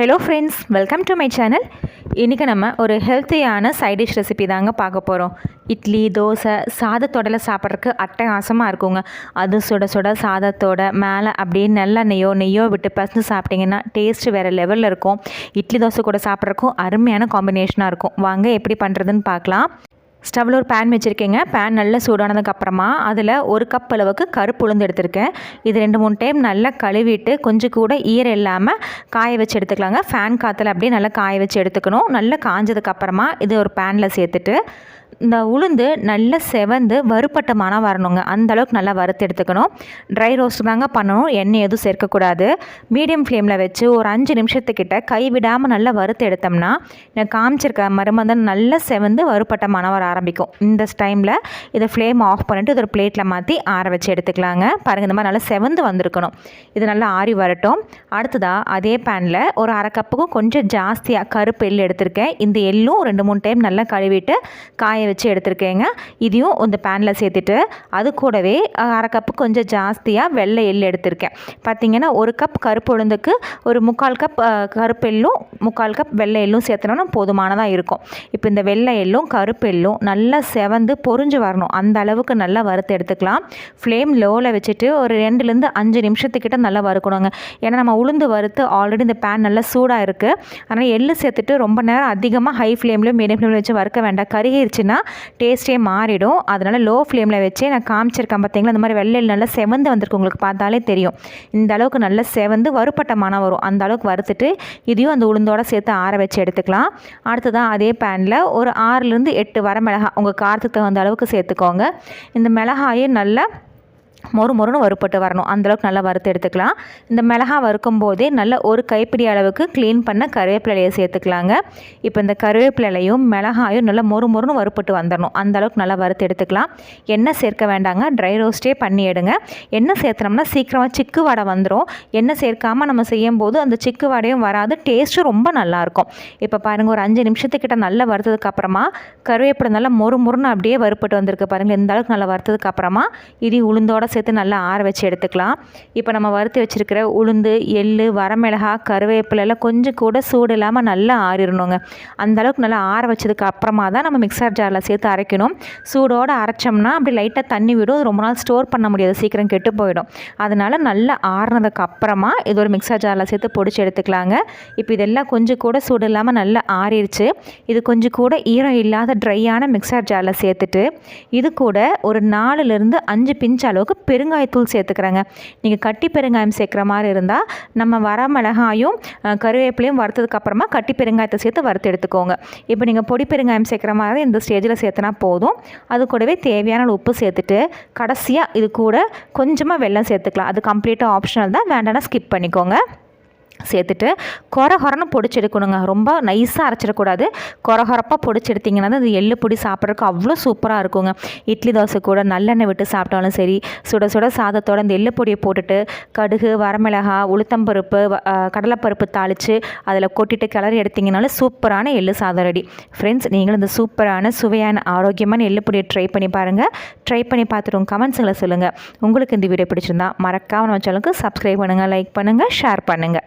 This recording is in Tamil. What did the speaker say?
Hello friends welcome to my channel இன்றைக்கி நம்ம ஒரு ஹெல்த்தியான சைட் டிஷ் ரெசிபி தாங்க பார்க்க போகிறோம் இட்லி தோசை சாதத்தோடல சாப்பிட்றதுக்கு அட்டகாசமாக இருக்குங்க. அது சுட சுட சாதத்தோட மேலே அப்படியே நல்லெண்ணெயோ நெய்யோ விட்டு பசந்து சாப்பிட்டிங்கன்னா டேஸ்ட்டு வேறு லெவலில் இருக்கும். இட்லி தோசை கூட சாப்பிட்றதுக்கும் அருமையான காம்பினேஷனாக இருக்கும். வாங்க எப்படி பண்ணுறதுன்னு பார்க்கலாம். ஸ்டவ்வில் ஒரு பேன் வச்சுருக்கேங்க. பேன் நல்லா சூடானதுக்கப்புறமா அதில் ஒரு கப் அளவுக்கு கருப்பு உளுந்து எடுத்திருக்கேன். இது ரெண்டு மூணு டைம் நல்லா கழுவிட்டு கொஞ்சம் கூட ஈரம் இல்லாமல் காய வச்சு எடுத்துக்கலாங்க. ஃபேன் காற்றுல அப்படியே நல்லா காய வச்சு எடுத்துக்கணும். நல்லா காஞ்சதுக்கப்புறமா இது ஒரு பேனில் சேர்த்துட்டு இந்த உளுந்து நல்லா செவந்து வறுப்பட்ட மனம் வரணுங்க. அந்த அளவுக்கு நல்லா வறுத்து எடுத்துக்கணும். ட்ரை ரோஸ்ட் தாங்க பண்ணணும். எண்ணெய் எதுவும் சேர்க்கக்கூடாது. மீடியம் ஃப்ளேமில் வச்சு ஒரு அஞ்சு நிமிஷத்துக்கிட்ட கை விடாமல் நல்லா வறுத்து எடுத்தோம்னா நான் காமிச்சிருக்க மருமந்தன் நல்லா செவந்து வறுப்பட்ட மனம் வர ஆரம்பிக்கும். இந்த டைமில் இதை ஃப்ளேம் ஆஃப் பண்ணிட்டு இது ஒரு பிளேட்டில் மாற்றி ஆற வச்சு எடுத்துக்கலாங்க. பாருங்கள் இந்த மாதிரி நல்லா செவந்து வந்திருக்கணும். இது நல்லா ஆறி வரட்டும். அடுத்ததாக அதே பேனில் ஒரு அரை கப்புக்கும் கொஞ்சம் ஜாஸ்தியாக கருப்பு எள் எடுத்திருக்கேன். இந்த எள்ளும் ரெண்டு மூணு டைம் நல்லா கழுவிட்டு காய வச்சு எடுத்துருக்கேங்க. இதையும் இந்த பேனில் சேர்த்துட்டு அது கூடவே அரை கப்பு கொஞ்சம் ஜாஸ்தியாக வெள்ளை எள்ளு எடுத்திருக்கேன். பார்த்தீங்கன்னா ஒரு கப் கருப்பு உளுந்துக்கு ஒரு முக்கால் கப் கருப்பு எள்ளும் முக்கால் கப் வெள்ளை எள்ளும் சேர்த்தனோன்னா போதுமானதாக இருக்கும். இப்போ இந்த வெள்ளை எள்ளும் கருப்பு எள்ளும் நல்லா செவந்து பொரிஞ்சு வரணும். அந்த அளவுக்கு நல்லா வறுத்து எடுத்துக்கலாம். ஃப்ளேம் லோவில் வச்சுட்டு ஒரு ரெண்டுலேருந்து அஞ்சு நிமிஷத்துக்கிட்ட நல்லா வறுக்கணுங்க. ஏன்னா நம்ம உளுந்து வறுத்து ஆல்ரெடி இந்த பேன் நல்லா சூடாக இருக்குது அதனால் எள்ளு சேர்த்துட்டு ரொம்ப நேரம் அதிகமாக ஹை ஃப்ளேம்லேயும் மீடியம் ஃப்ளேம்லையும் வச்சு வறுக்க வேண்டாம். கருகிருச்சுன்னா டேஸ்ட்டே மாறிடும். அதனால் லோ ஃப்ளேமில் வச்சே நான் காமிச்சிருக்கேன் பார்த்தீங்களா இந்த மாதிரி வெள்ளையில் நல்லா செவந்து வந்திருக்கு உங்களுக்கு பார்த்தாலே தெரியும். இந்த அளவுக்கு நல்லா செவந்து வறுப்பட்ட மனம் வரும். அந்த அளவுக்கு வறுத்துட்டு இதையும் அந்த உளுந்தோட சேர்த்து ஆற வச்சு எடுத்துக்கலாம். அடுத்ததான் அதே பேனில் ஒரு ஆறுலேருந்து எட்டு வர மிளகாய் உங்கள் காரத்துக்கு தகுந்த அளவுக்கு சேர்த்துக்கோங்க. இந்த மிளகாயை நல்லா மொறு மொறுன்னு வறுப்பட்டு வரணும். அந்தளவுக்கு நல்லா வறுத்து எடுத்துக்கலாம். இந்த மிளகா வறுக்கும் போதே நல்ல ஒரு கைப்பிடி அளவுக்கு க்ளீன் பண்ண கருவேப்பிலையை சேர்த்துக்கலாங்க. இப்போ இந்த கருவேப்பிலையும் மிளகாயும் நல்லா மொறு மொறுன்னு வறுப்பட்டு வந்துடணும் அந்த அளவுக்கு நல்லா வறுத்து எடுத்துக்கலாம். எண்ணெய் சேர்க்க வேண்டாங்க. ட்ரை ரோஸ்ட்டே பண்ணி எடுங்க. எண்ணெய் சேர்த்தனோம்னா சீக்கிரமாக சிக்கு வடை வந்துடும் எண்ணெய் சேர்க்காமல் நம்ம செய்யும் போது அந்த சிக்கு வடையும் வராது. டேஸ்ட்டும் ரொம்ப நல்லாயிருக்கும். இப்போ பாருங்கள் ஒரு அஞ்சு நிமிஷத்துக்கிட்ட நல்லா வறுத்ததுக்கு அப்புறமா கருவேப்பிலை நல்லா மொறு மொறுன்னு அப்படியே வறுப்பட்டு வந்திருக்கு பாருங்கள் இந்த அளவுக்கு நல்லா வறுத்ததுக்கு அப்புறமா இது உளுந்தோட சேர்த்து நல்லா ஆற வச்சு எடுத்துக்கலாம். இப்போ நம்ம வறுத்து வச்சுருக்கிற உளுந்து எள்ளு வரமிளகா கருவேப்பிலெல்லாம் கொஞ்சம் கூட சூடு இல்லாமல் நல்லா ஆறிடணுங்க. அந்த அளவுக்கு நல்லா ஆற வச்சதுக்கு அப்புறமா தான் நம்ம மிக்சர் ஜாரில் சேர்த்து அரைக்கணும். சூடோடு அரைச்சோம்னா அப்படி லைட்டாக தண்ணி விடும். ரொம்ப நாள் ஸ்டோர் பண்ண முடியாது. சீக்கிரம் கெட்டு போயிடும். அதனால் நல்லா ஆறுனதுக்கு அப்புறமா இது ஒரு மிக்சர் ஜாரில் சேர்த்து பொடிச்சு எடுத்துக்கலாங்க. இப்போ இதெல்லாம் கொஞ்சம் கூட சூடு இல்லாமல் நல்லா ஆறிடுச்சு இது கொஞ்சம் கூட ஈரம் இல்லாத ட்ரையான மிக்சர் ஜாரில் சேர்த்துட்டு இது கூட ஒரு நாலுலேருந்து அஞ்சு பிஞ்ச் அளவுக்கு பெருங்காயத்தூள் சேர்த்துக்கிறேங்க. நீங்கள் கட்டி பெருங்காயம் சேர்க்குற மாதிரி இருந்தால் நம்ம வர மிளகாயும் கருவேப்பிலையும் வறுத்ததுக்கப்புறமா கட்டி பெருங்காயத்தை சேர்த்து வறுத்து எடுத்துக்கோங்க. இப்போ நீங்கள் பொடி பெருங்காயம் சேர்க்குற மாதிரி இந்த ஸ்டேஜில் சேர்த்துனா போதும். அது கூடவே தேவையான உப்பு சேர்த்துட்டு கடைசியாக இது கூட கொஞ்சமாக வெள்ளம் சேர்த்துக்கலாம். அது கம்ப்ளீட்டாக ஆப்ஷனல் தான். வேண்டாம்னா ஸ்கிப் பண்ணிக்கோங்க. சேர்த்துட்டு கொர கொரன்னு பொடிச்செடுக்கணுங்க. ரொம்ப நைஸாக அரைச்சிடக்கூடாது. கொர கொரப்பாக பொடிச்செடுத்திங்கன்னா தான் அது எள்ளு பொடி சாப்பிட்றதுக்கு அவ்வளோ சூப்பராக இருக்குங்க. இட்லி தோசை கூட நல்லெண்ணெய் விட்டு சாப்பிட்டாலும் சரி சுட சுட சாதத்தோட அந்த எள்ளு பொடியை போட்டுட்டு கடுகு வரமிளகா உளுத்தம்பருப்பு கடலைப்பருப்பு தாளித்து அதில் கொட்டிட்டு கிளறி எடுத்திங்கனாலும் சூப்பரான எள்ளு சாதம் ரெடி. ஃப்ரெண்ட்ஸ் நீங்களும் இந்த சூப்பரான சுவையான ஆரோக்கியமான எள்ளு பொடியை ட்ரை பண்ணி பாருங்கள் ட்ரை பண்ணி பார்த்துட்டு உங்கள் கமெண்ட்ஸுங்களை சொல்லுங்கள் உங்களுக்கு இந்த வீடியோ பிடிச்சிருந்தா மறக்காமல் நம்ம சேனலுக்கு சப்ஸ்கிரைப் பண்ணுங்கள் லைக் பண்ணுங்கள் ஷேர் பண்ணுங்கள்